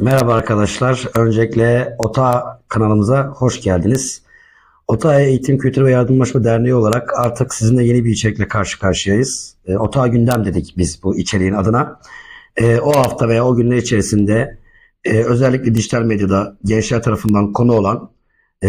Merhaba arkadaşlar. Öncelikle OTA kanalımıza hoş geldiniz. OTA Eğitim Kültürü ve Yardımlaşma Derneği olarak artık sizinle yeni bir içerikle karşı karşıyayız. E, OTA Gündem dedik biz bu içeriğin adına. E, o hafta veya o günler içerisinde e, özellikle dijital medyada gençler tarafından konu olan e,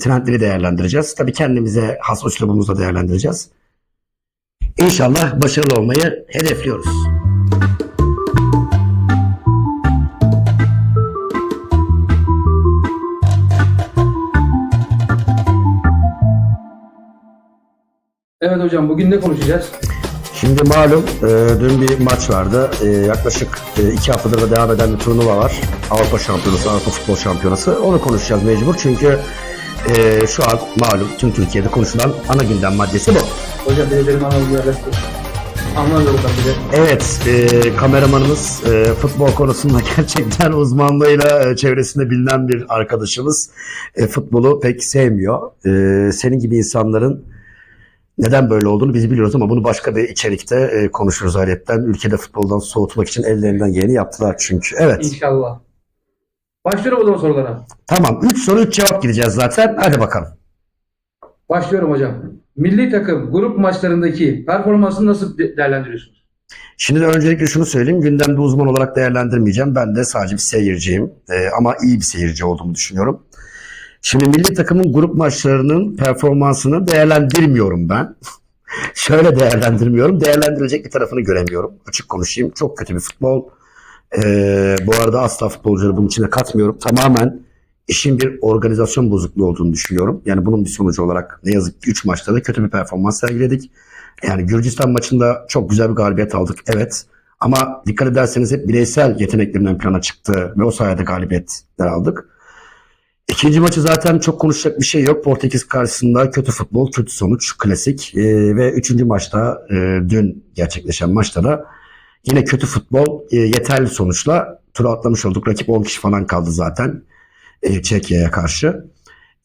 trendleri değerlendireceğiz. Tabii kendimize has üslubumuzla değerlendireceğiz. İnşallah başarılı olmayı hedefliyoruz. Evet hocam bugün ne konuşacağız? Şimdi malum e, dün bir maç vardı. E, yaklaşık e, iki haftadır da devam eden bir turnuva var. Avrupa Şampiyonası, Avrupa Futbol Şampiyonası. Onu konuşacağız mecbur çünkü e, şu an malum tüm Türkiye'de konuşulan ana gündem maddesi bu. Hocam bir de benim anadolu yerleşti. Anlamıyorum ben de. Evet, e, kameramanımız e, futbol konusunda gerçekten uzmanlığıyla e, çevresinde bilinen bir arkadaşımız. E, futbolu pek sevmiyor. E, senin gibi insanların neden böyle olduğunu biz biliyoruz ama bunu başka bir içerikte e, konuşuruz ayrıca. Ülkede futboldan soğutmak için ellerinden geleni yaptılar çünkü. Evet, İnşallah. Başlıyorum o zaman sorulara. tamam. 3 soru 3 cevap gideceğiz zaten. Hadi bakalım. Başlıyorum hocam. Milli takım grup maçlarındaki performansını nasıl de- değerlendiriyorsunuz? Şimdi de öncelikle şunu söyleyeyim. Gündemde uzman olarak değerlendirmeyeceğim. Ben de sadece bir seyirciyim. Ee, ama iyi bir seyirci olduğumu düşünüyorum. Şimdi milli takımın grup maçlarının performansını değerlendirmiyorum ben. Şöyle değerlendirmiyorum. Değerlendirilecek bir tarafını göremiyorum. Açık konuşayım. Çok kötü bir futbol. Ee, bu arada asla futbolcuları bunun içine katmıyorum. Tamamen işin bir organizasyon bozukluğu olduğunu düşünüyorum. Yani bunun bir sonucu olarak ne yazık ki 3 maçta da kötü bir performans sergiledik. Yani Gürcistan maçında çok güzel bir galibiyet aldık. Evet. Ama dikkat ederseniz hep bireysel yeteneklerin ön plana çıktı ve o sayede galibiyetler aldık. İkinci maçı zaten çok konuşacak bir şey yok. Portekiz karşısında kötü futbol, kötü sonuç, klasik. Ee, ve üçüncü maçta, e, dün gerçekleşen maçta da yine kötü futbol, e, yeterli sonuçla turu atlamış olduk. Rakip 10 kişi falan kaldı zaten e, Çekya'ya karşı.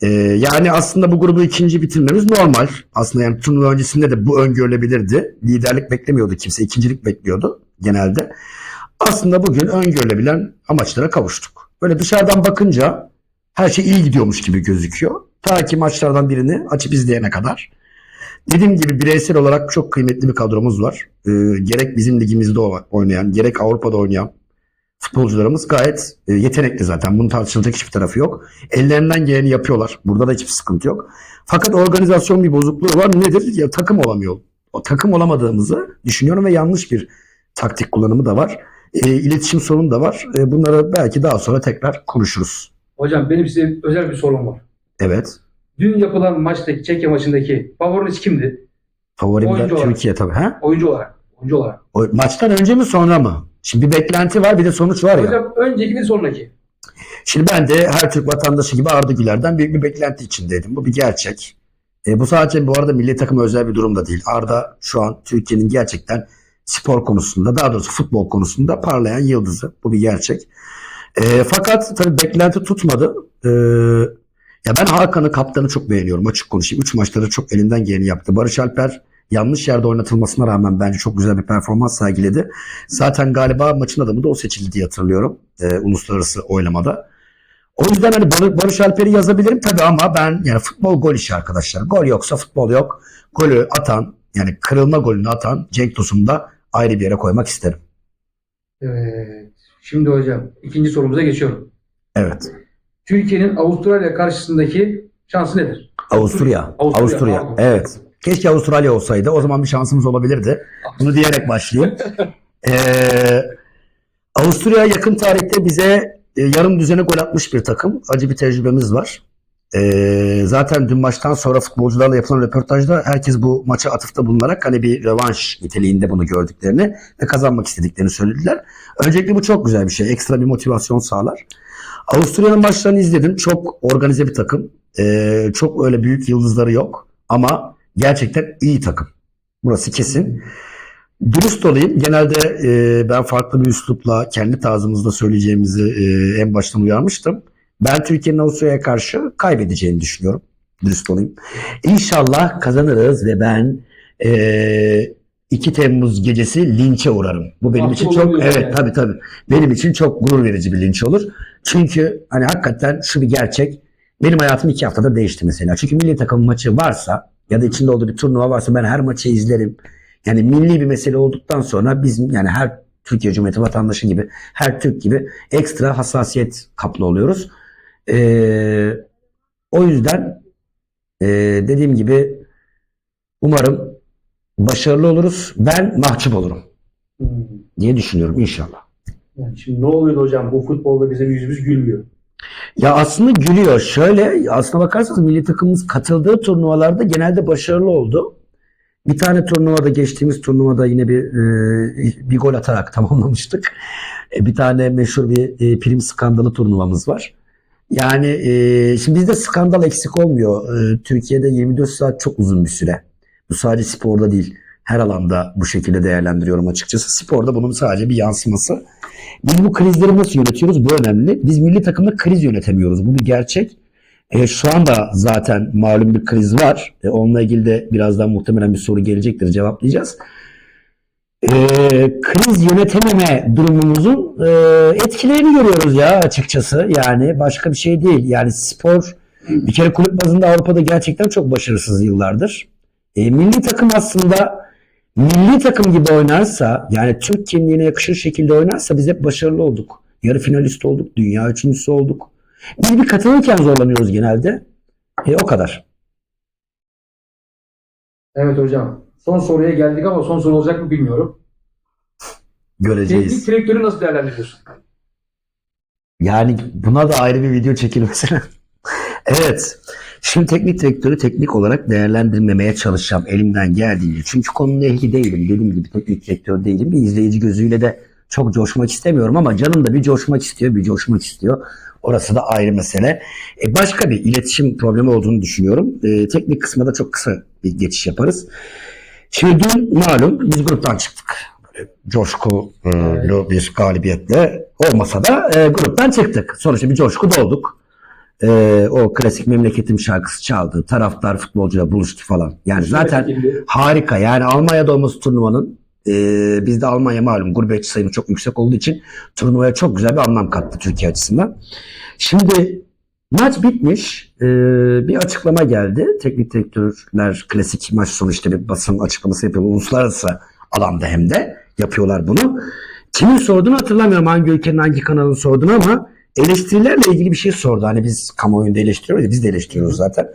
Ee, yani aslında bu grubu ikinci bitirmemiz normal. Aslında yani turnuva öncesinde de bu öngörülebilirdi. Liderlik beklemiyordu kimse. ikincilik bekliyordu genelde. Aslında bugün öngörülebilen amaçlara kavuştuk. Böyle dışarıdan bakınca her şey iyi gidiyormuş gibi gözüküyor. Ta ki maçlardan birini açıp izleyene kadar. Dediğim gibi bireysel olarak çok kıymetli bir kadromuz var. Ee, gerek bizim ligimizde oynayan, gerek Avrupa'da oynayan futbolcularımız gayet e, yetenekli zaten. Bunun tartışılacak hiçbir tarafı yok. Ellerinden geleni yapıyorlar. Burada da hiçbir sıkıntı yok. Fakat organizasyon bir bozukluğu var. Nedir? Ya takım olamıyor. O takım olamadığımızı düşünüyorum ve yanlış bir taktik kullanımı da var. E, iletişim sorunu da var. E, bunları belki daha sonra tekrar konuşuruz. Hocam benim size özel bir sorum var. Evet. Dün yapılan maçtaki, Çekya maçındaki favoriniz kimdi? Favorim de Oyuncu olarak. Türkiye tabii. Ha? Oyuncu olarak. Oyuncu olarak. O, maçtan önce mi sonra mı? Şimdi bir beklenti var bir de sonuç var ya. Hocam önceki bir sonraki. Şimdi ben de her Türk vatandaşı gibi Arda Güler'den büyük bir beklenti içindeydim. Bu bir gerçek. E, bu sadece bu arada milli takıma özel bir durum da değil. Arda şu an Türkiye'nin gerçekten spor konusunda daha doğrusu futbol konusunda parlayan yıldızı. Bu bir gerçek. E, fakat tabii beklenti tutmadı. E, ya ben Hakan'ı kaptanı çok beğeniyorum açık konuşayım. Üç maçta da çok elinden geleni yaptı. Barış Alper yanlış yerde oynatılmasına rağmen bence çok güzel bir performans sergiledi. Zaten galiba maçın adamı da o seçildi diye hatırlıyorum. E, uluslararası oylamada. O yüzden hani Bar- Barış Alper'i yazabilirim tabii ama ben yani futbol gol işi arkadaşlar. Gol yoksa futbol yok. Golü atan yani kırılma golünü atan Cenk Tosun'u da ayrı bir yere koymak isterim. Evet. Şimdi hocam ikinci sorumuza geçiyorum. Evet. Türkiye'nin Avustralya karşısındaki şansı nedir? Avusturya. Avusturya, Avusturya. pardon. Evet. Keşke Avustralya olsaydı. O zaman bir şansımız olabilirdi. Bunu diyerek başlayayım. Ee, Avusturya yakın tarihte bize e, yarım düzene gol atmış bir takım. Acı bir tecrübemiz var. Ee, zaten dün maçtan sonra futbolcularla yapılan röportajda herkes bu maça atıfta bulunarak hani bir rövanş niteliğinde bunu gördüklerini ve kazanmak istediklerini söylediler. Öncelikle bu çok güzel bir şey. Ekstra bir motivasyon sağlar. Avusturya'nın maçlarını izledim. Çok organize bir takım. Ee, çok öyle büyük yıldızları yok. Ama gerçekten iyi takım. Burası kesin. Dürüst olayım. Genelde e, ben farklı bir üslupla kendi tarzımızda söyleyeceğimizi e, en baştan uyarmıştım. Ben Türkiye'nin Avusturya'ya karşı kaybedeceğini düşünüyorum. Dürüst olayım. İnşallah kazanırız ve ben e, 2 Temmuz gecesi linçe uğrarım. Bu benim Mahcup için çok evet yani. tabii tabii. Benim için çok gurur verici bir linç olur. Çünkü hani hakikaten şu bir gerçek. Benim hayatım iki haftada değişti mesela. Çünkü milli takım maçı varsa ya da içinde olduğu bir turnuva varsa ben her maçı izlerim. Yani milli bir mesele olduktan sonra bizim yani her Türkiye Cumhuriyeti vatandaşı gibi her Türk gibi ekstra hassasiyet kaplı oluyoruz. Ee, o yüzden ee, dediğim gibi umarım başarılı oluruz. Ben mahcup olurum Hmm. diye düşünüyorum inşallah. Yani şimdi ne oluyor hocam? Bu futbolda bizim yüzümüz gülmüyor. Ya aslında gülüyor. Şöyle aslına bakarsanız milli takımımız katıldığı turnuvalarda genelde başarılı oldu. Bir tane turnuvada geçtiğimiz turnuvada yine bir e, bir gol atarak tamamlamıştık. E, bir tane meşhur bir e, prim skandalı turnuvamız var. Yani e, şimdi bizde skandal eksik olmuyor. E, Türkiye'de 24 saat çok uzun bir süre. Bu sadece sporda değil. Her alanda bu şekilde değerlendiriyorum açıkçası. Sporda bunun sadece bir yansıması. Biz bu krizleri nasıl yönetiyoruz? Bu önemli. Biz milli takımda kriz yönetemiyoruz. Bu bir gerçek. E, şu anda zaten malum bir kriz var. E, onunla ilgili de birazdan muhtemelen bir soru gelecektir. Cevaplayacağız. E, kriz yönetememe durumumuzun e, etkilerini görüyoruz ya açıkçası. Yani başka bir şey değil. Yani spor bir kere kulüp bazında Avrupa'da gerçekten çok başarısız yıllardır. E, milli takım aslında milli takım gibi oynarsa yani Türk kimliğine yakışır şekilde oynarsa biz hep başarılı olduk. Yarı finalist olduk. Dünya üçüncüsü olduk. Biz bir katılırken zorlanıyoruz genelde. E, o kadar. Evet hocam. Son soruya geldik ama son soru olacak mı bilmiyorum. Göreceğiz. Teknik direktörü nasıl değerlendiriyorsun? Yani buna da ayrı bir video çekilmesine. evet. Şimdi teknik direktörü teknik olarak değerlendirmemeye çalışacağım elimden geldiğince. Çünkü konunun ehli değilim. Dediğim gibi teknik direktör değilim. Bir izleyici gözüyle de çok coşmak istemiyorum ama canım da bir coşmak istiyor, bir coşmak istiyor. Orası da ayrı mesele. E, başka bir iletişim problemi olduğunu düşünüyorum. E, teknik kısma da çok kısa bir geçiş yaparız. Şimdi dün malum biz gruptan çıktık. Böyle coşkulu bir galibiyetle olmasa da e, gruptan çıktık. Sonuçta bir coşku dolduk. E, o klasik memleketim şarkısı çaldı. Taraftar futbolcuyla buluştu falan. Yani zaten harika. Yani Almanya'da olması turnuvanın e, bizde Almanya malum gurbetçi sayımı çok yüksek olduğu için turnuvaya çok güzel bir anlam kattı Türkiye açısından. Şimdi maç bitmiş. E, bir açıklama geldi. Teknik direktörler klasik maç sonu işte bir basın açıklaması yapıyor. Uluslararası alanda hem de yapıyorlar bunu. Kimin sorduğunu hatırlamıyorum. Hangi ülkenin hangi kanalın sorduğunu ama eleştirilerle ilgili bir şey sordu. Hani biz kamuoyunda eleştiriyoruz ya biz de eleştiriyoruz zaten.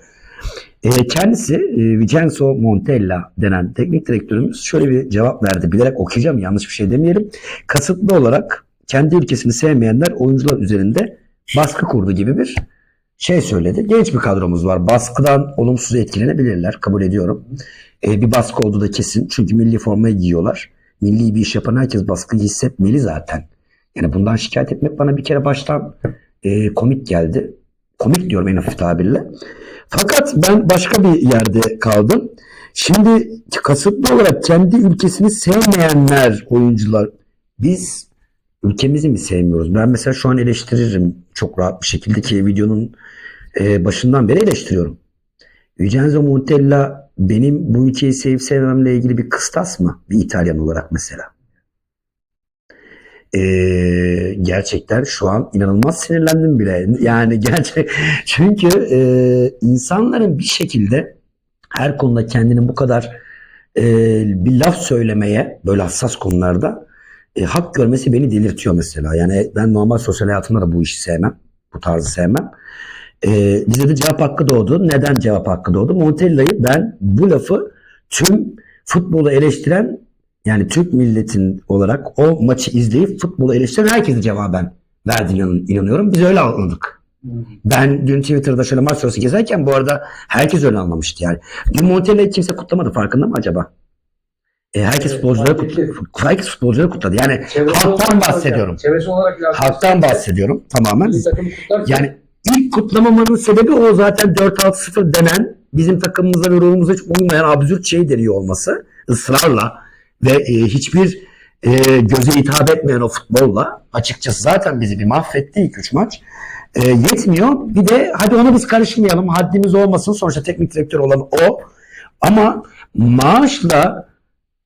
E, kendisi e, Vincenzo Montella denen teknik direktörümüz şöyle bir cevap verdi. Bilerek okuyacağım yanlış bir şey demeyelim. Kasıtlı olarak kendi ülkesini sevmeyenler oyuncular üzerinde baskı kurdu gibi bir şey söyledi. Genç bir kadromuz var. Baskıdan olumsuz etkilenebilirler. Kabul ediyorum. E, bir baskı olduğu da kesin. Çünkü milli formayı giyiyorlar. Milli bir iş yapan herkes baskıyı hissetmeli zaten. Yani bundan şikayet etmek bana bir kere baştan e, komik geldi. Komik diyorum en hafif tabirle. Fakat ben başka bir yerde kaldım. Şimdi kasıtlı olarak kendi ülkesini sevmeyenler oyuncular. Biz ülkemizi mi sevmiyoruz? Ben mesela şu an eleştiririm çok rahat bir şekilde ki videonun e, başından beri eleştiriyorum. Vincenzo Montella benim bu ülkeyi sevip sevmemle ilgili bir kıstas mı? Bir İtalyan olarak mesela. Ee, gerçekten şu an inanılmaz sinirlendim bile. Yani gerçek çünkü e, insanların bir şekilde her konuda kendini bu kadar e, bir laf söylemeye böyle hassas konularda e, hak görmesi beni delirtiyor mesela. Yani ben normal sosyal hayatımda da bu işi sevmem. Bu tarzı sevmem. E, bize de cevap hakkı doğdu. Neden cevap hakkı doğdu? Montella'yı ben bu lafı tüm futbolu eleştiren yani Türk milletin olarak o maçı izleyip futbolu eleştiren herkese cevaben verdiğine inan- inanıyorum. Biz öyle anladık. Ben dün Twitter'da şöyle maç sonrası gezerken bu arada herkes öyle anlamıştı yani. Dün Montella'yı kimse kutlamadı farkında mı acaba? E, herkes futbolcuları kutladı. Herkes futbolcuları kutladı. Yani Çevresi halktan bahsediyorum. Çevresi olarak Halktan bahsediyorum tamamen. Yani ilk kutlamamanın sebebi o zaten 4-6-0 denen bizim takımımıza ve ruhumuza hiç uymayan absürt şey deniyor olması. ısrarla ve e, hiçbir e, göze hitap etmeyen o futbolla açıkçası zaten bizi bir mahvetti ilk 3 maç. E, yetmiyor. Bir de hadi ona biz karışmayalım. Haddimiz olmasın. Sonuçta teknik direktör olan o. Ama maaşla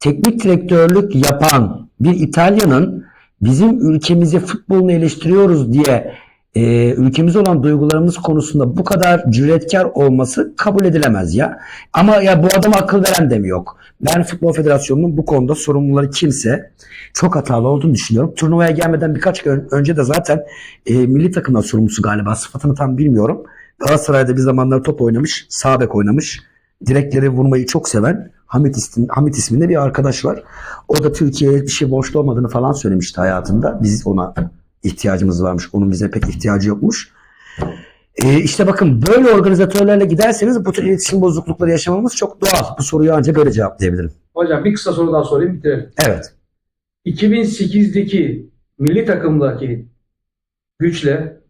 teknik direktörlük yapan bir İtalyanın bizim ülkemizi futbolunu eleştiriyoruz diye e, ülkemize olan duygularımız konusunda bu kadar cüretkar olması kabul edilemez ya. Ama ya bu adama akıl veren de mi yok? Ben Futbol Federasyonu'nun bu konuda sorumluları kimse çok hatalı olduğunu düşünüyorum. Turnuvaya gelmeden birkaç gün önce de zaten e, milli takımdan sorumlusu galiba sıfatını tam bilmiyorum. Galatasaray'da bir zamanlar top oynamış, sağ bek oynamış. Direkleri vurmayı çok seven Hamit, ismi, Hamit isminde bir arkadaş var. O da Türkiye'ye bir şey borçlu olmadığını falan söylemişti hayatında. Biz ona ihtiyacımız varmış. Onun bize pek ihtiyacı yokmuş. E, işte bakın böyle organizatörlerle giderseniz bu tür iletişim bozuklukları yaşamamız çok doğal. Bu soruyu ancak böyle cevaplayabilirim. Hocam bir kısa soru daha sorayım bitirelim. Evet. 2008'deki milli takımdaki güçle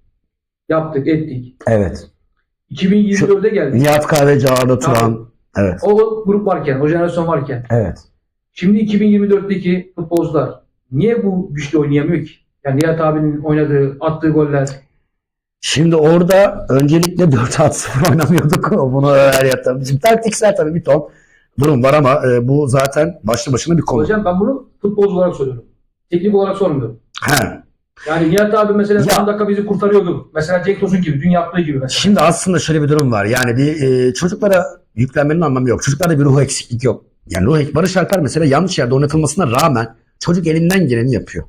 yaptık ettik. Evet. 2024'e geldik. Nihat Kahveci, Arda Turan. Evet. O grup varken, o jenerasyon varken. Evet. Şimdi 2024'teki futbolcular niye bu güçle oynayamıyor ki? Yani Nihat abinin oynadığı, attığı goller. Şimdi orada öncelikle 4 at 0 oynamıyorduk. Bunu her yaptım. Şimdi taktiksel tabii bir ton durum var ama e, bu zaten başlı başına bir konu. Hocam ben bunu futbolcu olarak soruyorum. Teknik olarak sormuyorum. He. Yani Nihat abi mesela Ya- son dakika bizi kurtarıyordu. Mesela Cenk Tosun gibi, dün yaptığı gibi mesela. Şimdi aslında şöyle bir durum var. Yani bir e, çocuklara yüklenmenin anlamı yok. Çocuklarda bir ruh eksiklik yok. Yani ruh Barış Alper mesela yanlış yerde oynatılmasına rağmen çocuk elinden geleni yapıyor.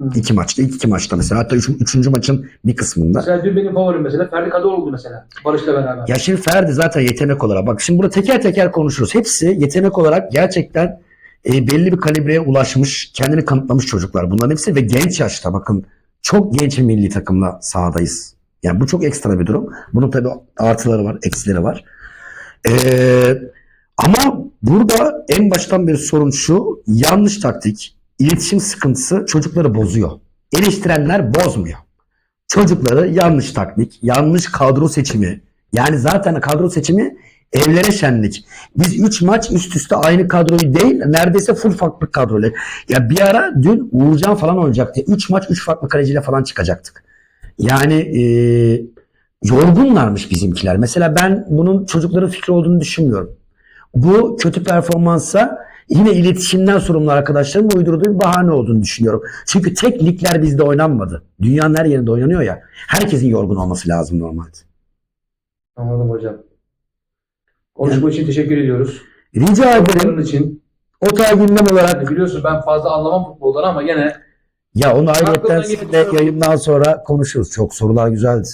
Hı. İki maçta, ilk iki maçta mesela. Hatta üç, üçüncü maçın bir kısmında. Mesela dün benim favorim mesela Ferdi Kadıoğlu mesela. Barış'la beraber. Ya şimdi Ferdi zaten yetenek olarak bak şimdi burada teker teker konuşuruz. Hepsi yetenek olarak gerçekten e, belli bir kalibreye ulaşmış, kendini kanıtlamış çocuklar. Bunların hepsi ve genç yaşta bakın çok genç bir milli takımla sahadayız. Yani bu çok ekstra bir durum. Bunun tabii artıları var, eksileri var. Ee, ama burada en baştan bir sorun şu, yanlış taktik, iletişim sıkıntısı çocukları bozuyor. Eleştirenler bozmuyor. Çocukları yanlış taktik, yanlış kadro seçimi, yani zaten kadro seçimi evlere şenlik. Biz 3 maç üst üste aynı kadroyu değil neredeyse full farklı kadroyla. Ya bir ara dün Uğurcan falan olacaktı. 3 maç 3 farklı kaleciyle falan çıkacaktık. Yani e, yorgunlarmış bizimkiler. Mesela ben bunun çocukların fikri olduğunu düşünmüyorum. Bu kötü performansa yine iletişimden sorumlu arkadaşların uydurduğu bir bahane olduğunu düşünüyorum. Çünkü tek ligler bizde oynanmadı. Dünyanın her yerinde oynanıyor ya. Herkesin yorgun olması lazım normalde. Anladım hocam. Konuşma için teşekkür ediyoruz. Rica ederim. Soruların için. O tarz gündem olarak Yani biliyorsunuz ben fazla anlamam futboldan ama gene ya onu sizinle geçen- yayından sonra konuşuruz. Çok sorular güzeldi.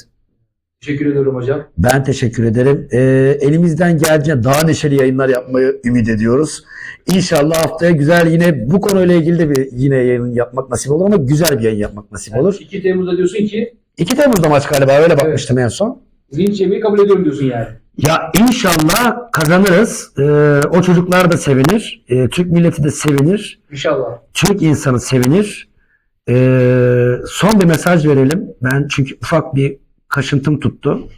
teşekkür ediyorum hocam. Ben teşekkür ederim. Ee, elimizden geldiğince daha neşeli yayınlar yapmayı ümit ediyoruz. İnşallah haftaya güzel yine bu konuyla ilgili de bir yine yayın yapmak nasip olur ama güzel bir yayın yapmak nasip Yani olur. 2 Temmuz'da diyorsun ki 2 Temmuz'da maç galiba öyle bakmıştım en son. linç kabul ediyorum diyorsun yani. Ya inşallah kazanırız. Ee, o çocuklar da sevinir. Ee, Türk milleti de sevinir. İnşallah. Türk insanı sevinir. Ee, son bir mesaj verelim. Ben çünkü ufak bir kaşıntım tuttu.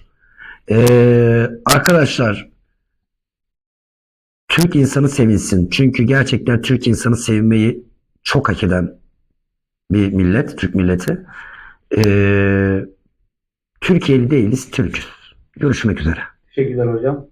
Ee, arkadaşlar Türk insanı sevinsin. Çünkü gerçekten Türk insanı sevmeyi çok hak eden bir millet, Türk milleti. Ee, Türkiye'li değiliz, Türk'üz. Görüşmek üzere. Teşekkürler hocam.